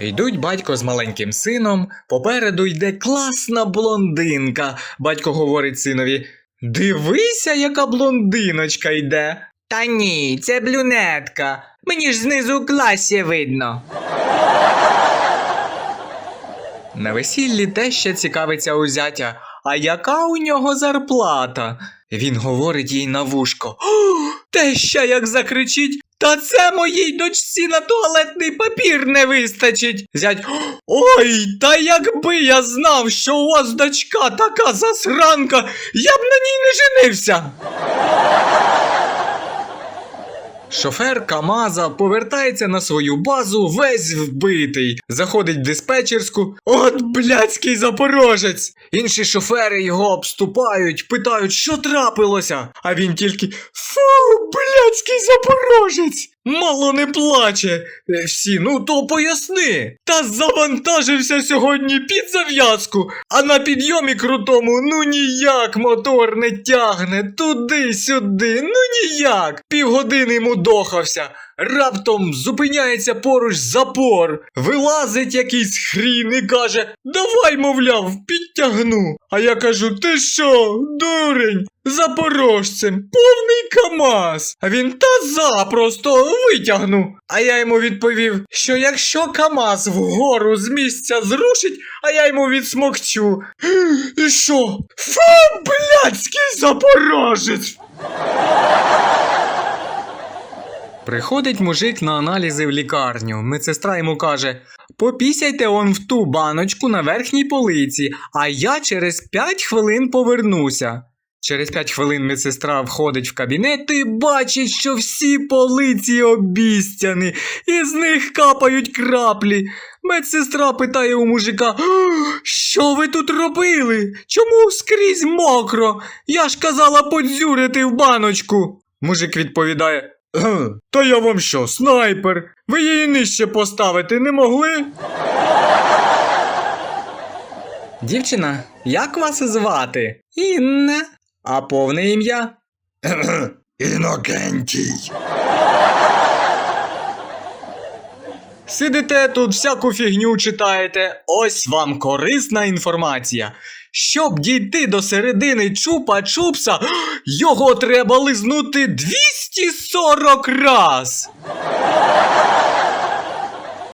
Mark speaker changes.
Speaker 1: Йдуть батько з маленьким сином, попереду йде класна блондинка. Батько говорить синові: Дивися, яка блондиночка йде. Та ні, це блюнетка. Мені ж знизу класі видно. На весіллі теща цікавиться у зятя, а яка у нього зарплата? Він говорить їй на вушко. «О, Теща як закричить. Та це моїй дочці на туалетний папір не вистачить. Зять. Ой, та якби я знав, що у вас дочка така засранка, я б на ній не женився. Шофер Камаза повертається на свою базу весь вбитий. Заходить в диспетчерську. От блядський запорожець! Інші шофери його обступають, питають, що трапилося. А він тільки Фу, блядський запорожець! Мало не плаче. Е, Всі, ну то поясни. Та завантажився сьогодні під зав'язку, а на підйомі крутому ну ніяк мотор не тягне туди-сюди, ну ніяк. Півгодини мудохався. Раптом зупиняється поруч запор, вилазить якийсь хрін і каже: Давай, мовляв, підтягну. А я кажу: ти що, дурень? Запорожцем, повний КАМАЗ. А він та запросто витягну. А я йому відповів, що якщо КАМАЗ вгору з місця зрушить, а я йому відсмокчу. І що? Фу, блядський запорожець! Приходить мужик на аналізи в лікарню. Медсестра йому каже: Попісяйте он в ту баночку на верхній полиці, а я через 5 хвилин повернуся. Через 5 хвилин медсестра входить в кабінет і бачить, що всі полиці обістяні, і з них капають краплі. Медсестра питає у мужика: Що ви тут робили? Чому скрізь мокро? Я ж казала подзюрити в баночку. Мужик відповідає: «Гм, Та я вам що, снайпер? Ви її нижче поставити не могли? Дівчина, як вас звати? Інна. А повне ім'я? Інокентій. Сидите тут, всяку фігню читаєте. Ось вам корисна інформація. Щоб дійти до середини чупа-чупса, його треба лизнути 240 раз.